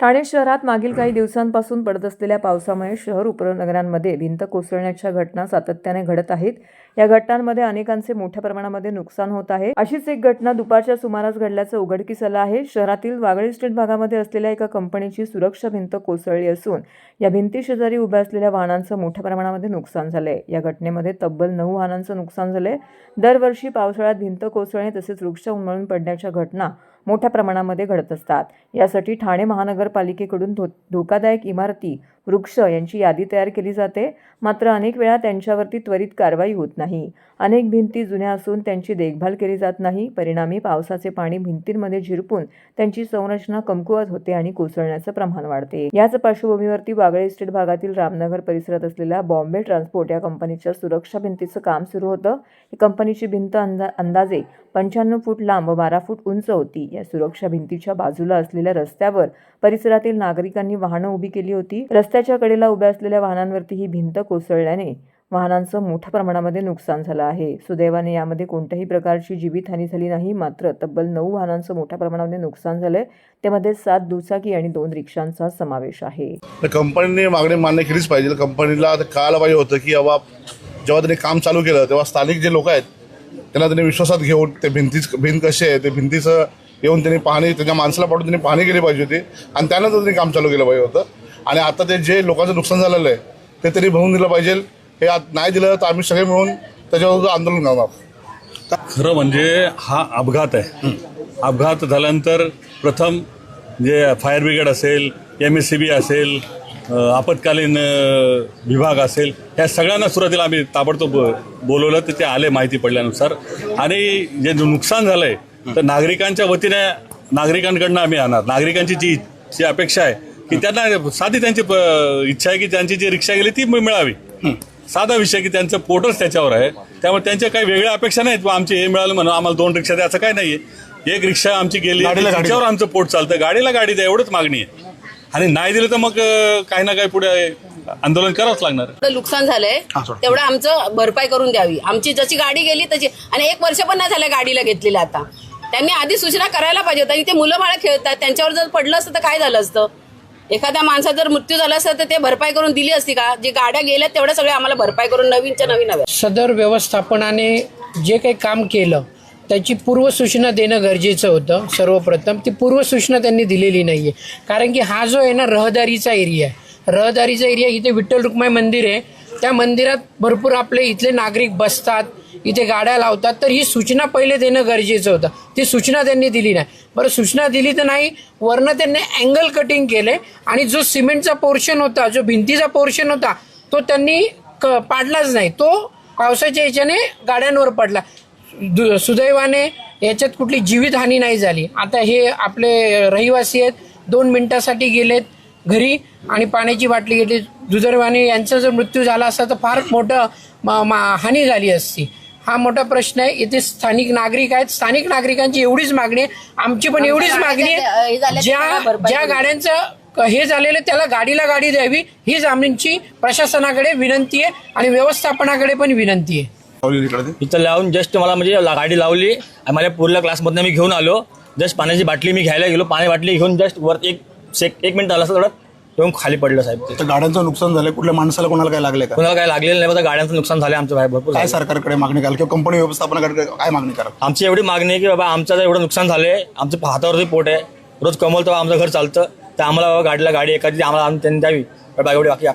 ठाणे शहरात मागील काही दिवसांपासून पडत असलेल्या पावसामुळे शहर उपनगरांमध्ये भिंत कोसळण्याच्या घटना सातत्याने घडत आहेत. या घटनांमध्ये अनेकांचे मोठ्या प्रमाणामध्ये नुकसान होत आहे. अशीच एक घटना दुपारच्या सुमारास घडल्याचं उघडकीस आलं आहे. शहरातील वागळे स्टेट भागामध्ये असलेल्या एका कंपनीची सुरक्षा भिंत कोसळली असून या भिंती शेजारी उभ्या असलेल्या वाहनांचं मोठ्या प्रमाणामध्ये नुकसान झालंय. या घटनेमध्ये तब्बल नऊ वाहनांचं नुकसान झालंय. दरवर्षी पावसाळ्यात भिंत कोसळणे तसेच वृक्ष उमळून पडण्याच्या घटना मोठ्या प्रमाणामध्ये घडत असतात. यासाठी ठाणे महानगरपालिकेकडून धो धोकादायक इमारती वृक्ष यांची यादी तयार केली जाते. मात्र अनेक वेळा त्यांच्यावरती त्वरित कारवाई होत नाही. अनेक भिंती जुन्या असून त्यांची देखभाल केली जात नाही. परिणामी पावसाचे पाणी भिंतींमध्ये झिरपून त्यांची संरचना कमकुवत होते आणि कोसळण्याचं प्रमाण वाढते. याच पार्श्वभूमीवरती वागळे इस्टेट भागातील रामनगर परिसरात असलेल्या बॉम्बे ट्रान्सपोर्ट या कंपनीच्या सुरक्षा भिंतीचं काम सुरू होतं. ही कंपनीची भिंत अंदा अंदाजे पंच्याण्णव फूट लांब बारा फूट उंच होती. या सुरक्षा भिंतीच्या बाजूला असलेल्या रस्त्यावर परिसरातील नागरिकांनी वाहनं उभी केली होती. रस्त्याच्या कडेला उभ्या असलेल्या वाहनांवरती ही भिंत कोसळल्याने वाहनांचं मोठ्या प्रमाणामध्ये नुकसान झालं आहे. सुदैवाने यामध्ये कोणत्याही प्रकारची जीवितहानी झाली नाही. मात्र तब्बल नऊ वाहनांचं मोठ्या प्रमाणामध्ये नुकसान झालंय. त्यामध्ये सात दुचाकी आणि दोन रिक्षांचा समावेश आहे. तर कंपनीने मागणी मान्य केलीच पाहिजे. कंपनीला काल कळायला पाहिजे होतं की अबा जेव्हा त्यांनी काम चालू केलं तेव्हा स्थानिक जे लोक आहेत त्यांना त्यांनी विश्वासात घेऊन ते भिंतीच भिंत कशी आहे ते भिंतीचं येऊन त्यांनी पाहणी त्यांच्या माणसाला पाठवून त्यांनी पाहणी केली पाहिजे होती. आणि त्यानंतर त्यांनी काम चालू केलं पाहिजे होतं. आणि आता ते जे लोकांचं नुकसान झालेलं आहे ते तरी भरून दिलं पाहिजे. हे आत- नाही दिलं तर आम्ही सगळे मिळून त्याच्यावर आंदोलन करणार. खरं म्हणजे हा अपघात आहे. अपघात झाल्यानंतर प्रथम जे फायर ब्रिगेड असेल एम एस सी बी असेल आपत्कालीन विभाग असेल ह्या सगळ्यांना सुरुवातीला आम्ही ताबडतोब बोलवलं तर ते आले माहिती पडल्यानुसार. आणि जे नुकसान झालं आहे तर नागरिकांच्या वतीने नागरिकांकडनं आम्ही आणणार. नागरिकांची जी जी अपेक्षा आहे की त्यांना साधी त्यांची इच्छा आहे की त्यांची जी रिक्षा गेली ती मिळावी. साधा विषय की त्यांचं पोटच त्याच्यावर आहे. त्यामुळे त्यांच्या काही वेगळ्या अपेक्षा नाहीत. बा आमचे हे मिळालं म्हणून आम्हाला दोन रिक्षा द्या असं काय नाहीये. एक रिक्षा आमची गेली त्याच्यावर आमचं पोट चालतं. गाडीला गाडी द्या एवढंच मागणी आहे. आणि नाही दिलं तर मग काही ना काही पुढे आंदोलन करावंच लागणार. नुकसान झालंय. तेवढं आमचं भरपाई करून द्यावी. आमची जशी गाडी गेली तशी आणि एक वर्ष पण नाही झालं गाडीला घेतलेलं आता. त्यांनी आधी सूचना करायला पाहिजे होता आणि ते मुलं बाळा खेळतात. त्यांच्यावर जर पडलं असतं तर काय झालं असतं? एखाद्या माणसाचा जर मृत्यू झाला असता तर ते भरपाई करून दिली असती का? जे गाड्या गेल्या तेवढ्या सगळ्या आम्हाला भरपाई करून नवीनच्या नवीन हव्या सदर व्यवस्थापनाने जे काही काम केलं त्याची पूर्वसूचना देणं गरजेचं होतं सर्वप्रथम. ती पूर्वसूचना त्यांनी दिलेली नाही आहे कारण की हा जो आहे ना रहदारीचा एरिया आहे. रहदारीचा एरिया इथे विठ्ठल रुक्माई मंदिर आहे. त्या मंदिरात भरपूर आपले इथले नागरिक बसतात. इथे गाड्या लावतात तर ही सूचना पहिले देणं गरजेचं होतं. ती सूचना त्यांनी दिली नाही. बरं सूचना दिली तर नाही वरनं त्यांनी अँगल कटिंग केले आणि जो सिमेंटचा पोर्शन होता जो भिंतीचा पोर्शन होता तो त्यांनी क पाडलाच नाही. तो पावसाच्या याच्याने गाड्यांवर पडला. दु- सुदैवाने याच्यात कुठली जीवितहानी नाही झाली. आता हे आपले रहिवासी आहेत दोन मिनटासाठी गेलेत. घरी आणि पाण्याची बाटली घेतली. दुर्दैवाने यांचा जर मृत्यू झाला असता तर फार मोठं हानी झाली असती. हा मोठा प्रश्न आहे. इथे स्थानिक नागरिक आहेत. स्थानिक नागरिकांची एवढीच मागणी आहे. आमची पण एवढीच मागणी आहे. ज्या ज्या. गाड्यांचं हे झालेलं त्याला गाडीला गाडी द्यावी. हीच आमची प्रशासनाकडे विनंती आहे आणि व्यवस्थापनाकडे पण विनंती आहे. इथं लावून जस्ट मला म्हणजे ला- गाडी लावली. आणि माझ्या पूर्ण क्लासमधनं मी घेऊन आलो. जस्ट पाण्याची बाटली मी घ्यायला गेलो. पाणी बाटली घेऊन जस्ट वर एक सेक एक मिनिट आला असं थोडं येऊन खाली पडलं साहेब. ते तर गाड्यांचं नुकसान झालं कुठल्या माणसाला कोणाला काय लागले का? कोणाला काय लागलेलं नाही बघा गाड्यांचं नुकसान झालं आमचं भाई भरपूर काय झालं. सरकारकडे मागणी कराल किंवा कंपनी व्यवस्थापनाकडे काय मागणी कराल? आमची एवढी मागणी आहे की बाबा आमचं जर एवढं नुकसान झालंय आमचं हातावरती पोट आहे. रोज कमवलं तेव्हा आमचं घर चालतं तर आम्हाला बाबा गाडीला गाडी एखादी आम्हाला आम- त्यांनी द्यावी. बाबा एवढी बाकी